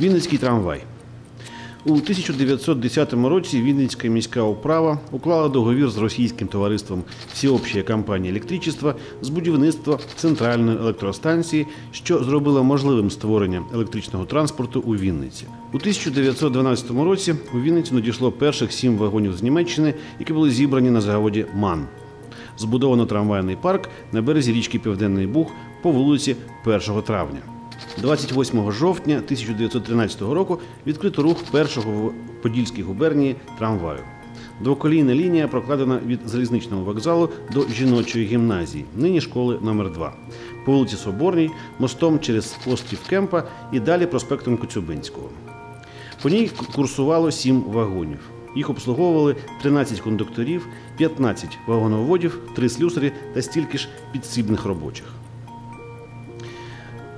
Вінницький трамвай. У 1910 році Вінницька міська управа уклала договір з російським товариством Всеобщая компанія електричества з будівництва центральної електростанції, що зробило можливим створення електричного транспорту у Вінниці. У 1912 році у Вінницю надійшло перших сім вагонів з Німеччини, які були зібрані на заводі МАН. Збудовано трамвайний парк на березі річки Південний Буг по вулиці 1 травня. 28 жовтня 1913 року відкрито рух першого в Подільській губернії трамваю. Двоколійна лінія прокладена від залізничного вокзалу до жіночої гімназії, нині школи номер 2 по вулиці Соборній, мостом через острів Кемпа і далі проспектом Коцюбинського. По ній курсувало сім вагонів. Їх обслуговували 13 кондукторів, 15 вагоноводів, 3 слюсарі та стільки ж підсібних робочих.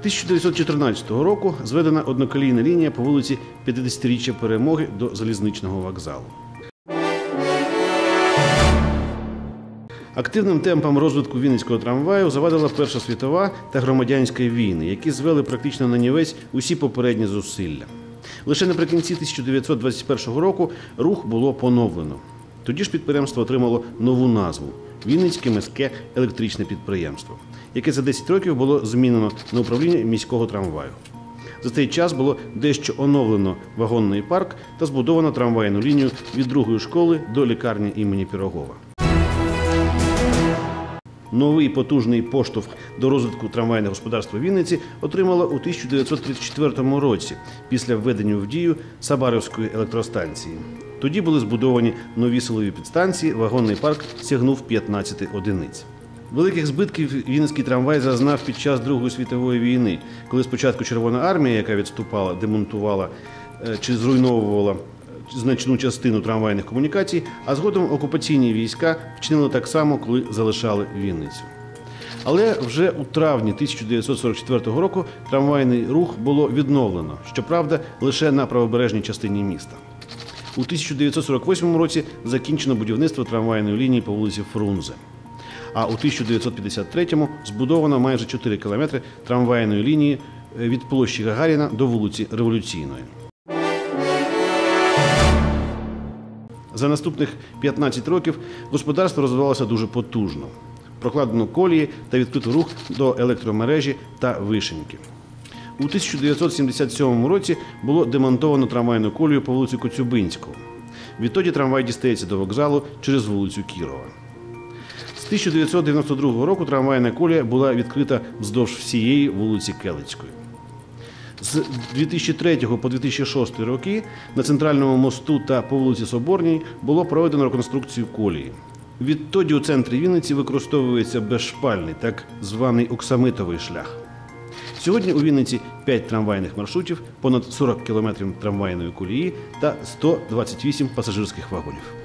1914 року зведена одноколійна лінія по вулиці 50-річчя перемоги до залізничного вокзалу. Активним темпом розвитку Вінницького трамваю завадила Перша світова та громадянська війни, які звели практично на нівець усі попередні зусилля. Лише наприкінці 1921 року рух було поновлено. Тоді ж підприємство отримало нову назву Вінницьке міське електричне підприємство, яке за 10 років було змінено на управління міського трамваю. За цей час було дещо оновлено вагонний парк та збудовано трамвайну лінію від другої школи до лікарні імені Пірогова. Новий потужний поштовх до розвитку трамвайного господарства Вінниці отримала у 1934 році після введення в дію Сабарівської електростанції. Тоді були збудовані нові силові підстанції, вагонний парк сягнув 15 одиниць. Великих збитків Вінницький трамвай зазнав під час Другої світової війни, коли спочатку Червона армія, яка відступала, демонтувала е, чи зруйновувала значну частину трамвайних комунікацій, а згодом окупаційні війська вчинили так само, коли залишали Вінницю. Але вже у травні 1944 року трамвайний рух було відновлено, щоправда, лише на правобережній частині міста. У 1948 році закінчено будівництво трамвайної лінії по вулиці Фрунзе. А у 1953-му збудовано майже 4 кілометри трамвайної лінії е, від площі Гагаріна до вулиці Революційної. За наступних 15 років господарство розвивалося дуже потужно. Прокладено колії та відкрито рух до електромережі та вишеньки. У 1977 році було демонтовано трамвайну колію по вулиці Коцюбинського. Відтоді трамвай дістається до вокзалу через вулицю Кірова. З 1992 року трамвайна колія була відкрита вздовж всієї вулиці Келицької. З 2003 по 2006 роки на центральному мосту та по вулиці Соборній було проведено реконструкцію колії. Відтоді у центрі Вінниці використовується безшпальний, так званий оксамитовий шлях. Сьогодні у Вінниці 5 трамвайних маршрутів, понад 40 кілометрів трамвайної колії та 128 пасажирських вагонів.